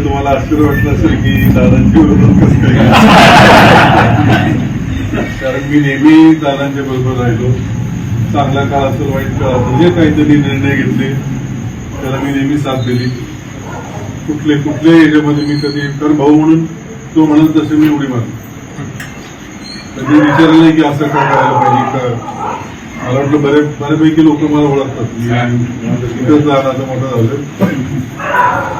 तुम्हाला आश्चर्य वाटलं असेल की दादांची बरोबर कसं काय कारण मी नेहमी दादांच्या बरोबर राहिलो चांगला काळ असेल वाईट काळ असेल जे काहीतरी निर्णय घेतले त्याला मी नेहमी साथ दिली कुठले कुठले याच्यामध्ये मी कधी तर भाऊ म्हणून तो म्हणत तसे मी उडी मारली कधी विचारलं नाही की असं काय करायला पाहिजे का मला वाटलं बरे बऱ्यापैकी लोक मला ओळखतात मी तिथंच लहानाचं मोठं झालं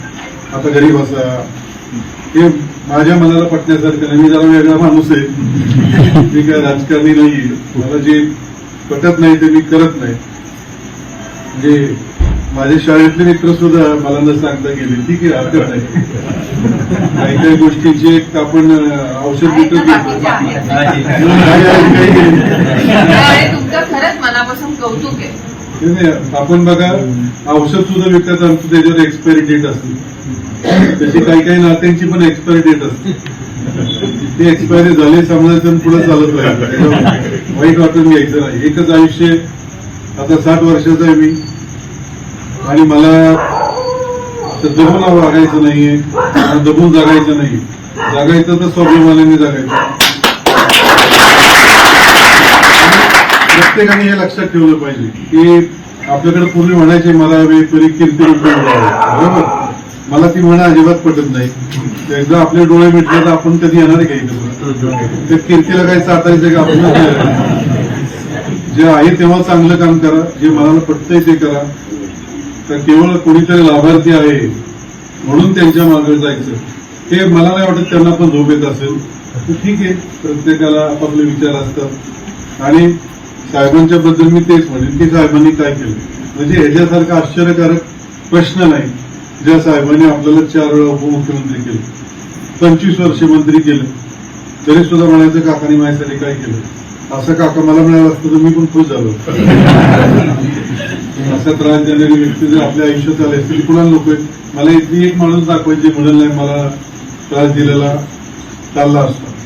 आता घरी बसा हे माझ्या मनाला पटण्यासारखं नाही. मी जरा वेगळा माणूस आहे. मी काय राजकारणी नाही. मला जे पटत नाही ते मी करत नाही. म्हणजे माझे शाळेतले मित्र सुद्धा मला न सांगता गेले. ठीक आहे हरकत नाही. काही काही गोष्टींची एक आपण औषध विकत घेतो. खरंच मनापासून कौतुक आहे. आपण बघा औषध सुद्धा विकत आणतो त्याच्यावर एक्सपायरी डेट असते. तशी काही काही नात्यांची पण एक्सपायरी डेट असते. ते एक्सपायरी झाले समजायचं पुढे चालत राहायचं वाईट वाटून घ्यायचं नाही. एकच आयुष्य आता साठ वर्षाचं आहे मी. आणि मला दबून वागायचं नाहीये. दबून जगायचं नाही जगायचं तर स्वाभिमानाने जगायचं. प्रत्येकाने हे लक्षात ठेवलं पाहिजे की आपल्याकडे पूर्वी म्हणायचे मला वे परी कीर्ती बरोबर? मला ती म्हणा अजिबात पटत नाही. एकदा आपले डोळे मिटले तर आपण कधी येणार काही का त्या कीर्तीला काही चाटायचं का आपण जे आहे तेव्हा चांगलं काम करा जे मनाला पटतंय ते करा. तर केवळ कोणीतरी लाभार्थी आहे म्हणून त्यांच्या मागे जायचं. ते मला नाही वाटत त्यांना पण झोप येत असेल. तर ठीक आहे प्रत्येकाला आपापले विचार असतात. आणि साहेबांच्या बद्दल मी तेच म्हणेन की साहेबांनी काय केलं? म्हणजे ह्याच्यासारखा आश्चर्यकारक प्रश्न नाही ज्या साहेबांनी आपल्याला चार वेळा उपमुख्यमंत्री केलं पंचवीस वर्षे मंत्री केलं तरी सुद्धा म्हणायचं काकाने माझ्यासाठी काय केलं? असं काका मला मिळालं असतं तर मी पण खुश झालो. असा त्रास देणारी व्यक्ती जर आपल्या आयुष्यात आले असतील कुणाला नको आहे? मला इथली एक माणूस दाखवायची म्हणून नाही मला त्रास दिलेला चालला असता.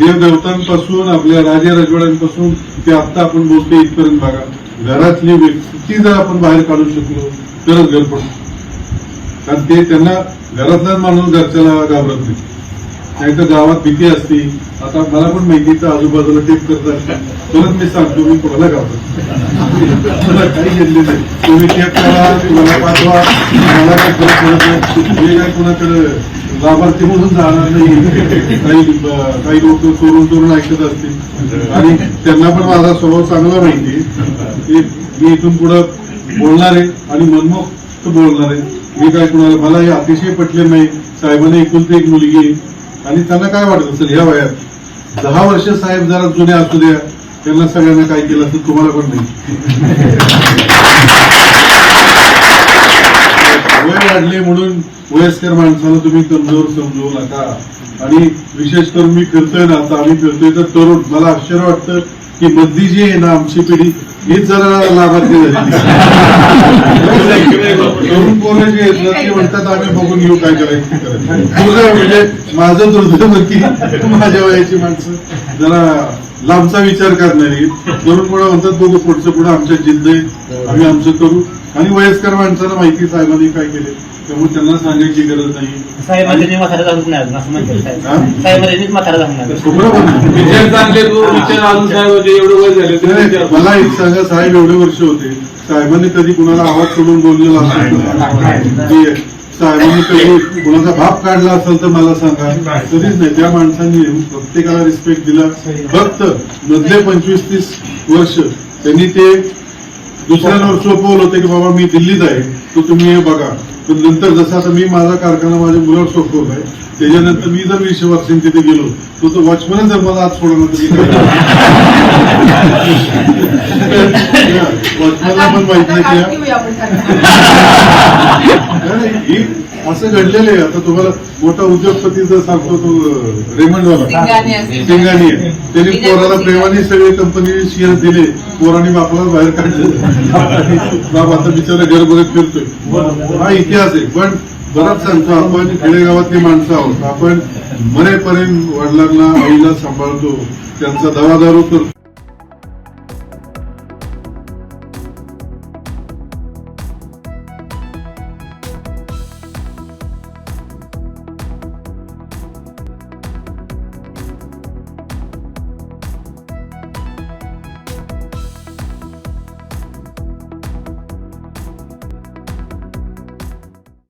देवदेवतांपासून आपल्या राजे राजवाड्यांपासून ते आत्ता आपण बोलतो इथपर्यंत बघा. घरातली व्यक्ती जर आपण बाहेर काढू शकलो तरच घर पडतो. कारण ते त्यांना घरातलाच माणूस घरच्याला घाबरत नाही. नाही तर गावात भीती असती. आता मला पण माहिती तर आजूबाजूला टेप करतात परत मी सांगतो मी कोणाला घाबरत मला काही घेतले नाही. तुम्ही टेप करा मला पाठवा. मला काही फरक पडत नाही. कुणाकडे लाभार्थी म्हणून जाणार नाही काही काही लोक चोरून चोरून ऐकत असतील. आणि त्यांना पण माझा स्वभाव चांगला माहिती मी इथून पुढं बोलणार आहे आणि मनमोक्त बोलणार आहे. मी काय कुणाला मला हे अतिशय पटले नाही. साहेबांनी एकुलती एक मुलगी आहे. आणि त्यांना काय वाटत असेल ह्या वयात? दहा वर्ष साहेब जरा जुने असू द्या. त्यांना सगळ्यांना काय केलं असं तुम्हाला पण नाही वय वाढले म्हणून वयस्कर माणसाला तुम्ही कमजोर समजू नका. आणि विशेष करून मी फिरतोय ना आता आम्ही फिरतोय तर तरुण मला आश्चर्य वाटतं की मधली जी आहे ना आमची पिढी हीच जरा लाभार्थी झाली. तरुण पोरं जे आहेत ना ते म्हणतात आम्ही बघून घेऊ काय करायचं म्हणजे माझं दुर्दैव की माझ्या वयाची माणसं. जरा लांबचा विचार करणारी. तरुण मुळे म्हणतात बघू पुढचं पुढं आमच्या जिद्द आहे. आम्ही आमचं करू. आणि वयस्कर माणसाला माहिती साहेबांनी काय केले. त्यामुळे त्यांना सांगायची गरज नाही. साहेबांनी म्हातारा अजून असं हा? म्हातारा विचार चांगले विचार अजून एवढे वय झाले मला एक सांगा साहेब एवढे वर्ष होते. साहेबांनी कधी कुणाला आवाज सोडून बोललेला असेल साहेबांनी कधी कुणाचा भाप काढला असेल तर मला सांगा. कधीच नाही. त्या माणसांनी प्रत्येकाला रिस्पेक्ट दिला. फक्त मधले पंचवीस तीस वर्ष त्यांनी ते दुसऱ्यांवर सोपवलं होतं की बाबा मी दिल्लीत आहे तर तुम्ही हे बघा. पण नंतर जसं आता मी माझा कारखाना माझ्या मुलावर सोपवलाय त्याच्यानंतर मी जर वीस वर्षांनी तिथे गेलो तर तो वॉचमॅन जर मला आज सोडवलं वॉचमॅनला पण माहीत नाही असं घडलेलं आहे. आता तुम्हाला मोठा उद्योगपती जर सांगतो तो असेल. सिंगानी आहे. त्यांनी पोराला प्रेमाने सगळे कंपनी शेअर दिले. पोराने बापाला बाहेर काढलं. बाप आता बिचारा घर बघत फिरतोय. हा इतिहास आहे. पण बरंच सांगतो आपण खेडेगावातली माणसं आहोत. आपण मरेपर्यंत वडिलांना आईला सांभाळतो. त्यांचा दवादारू करतो.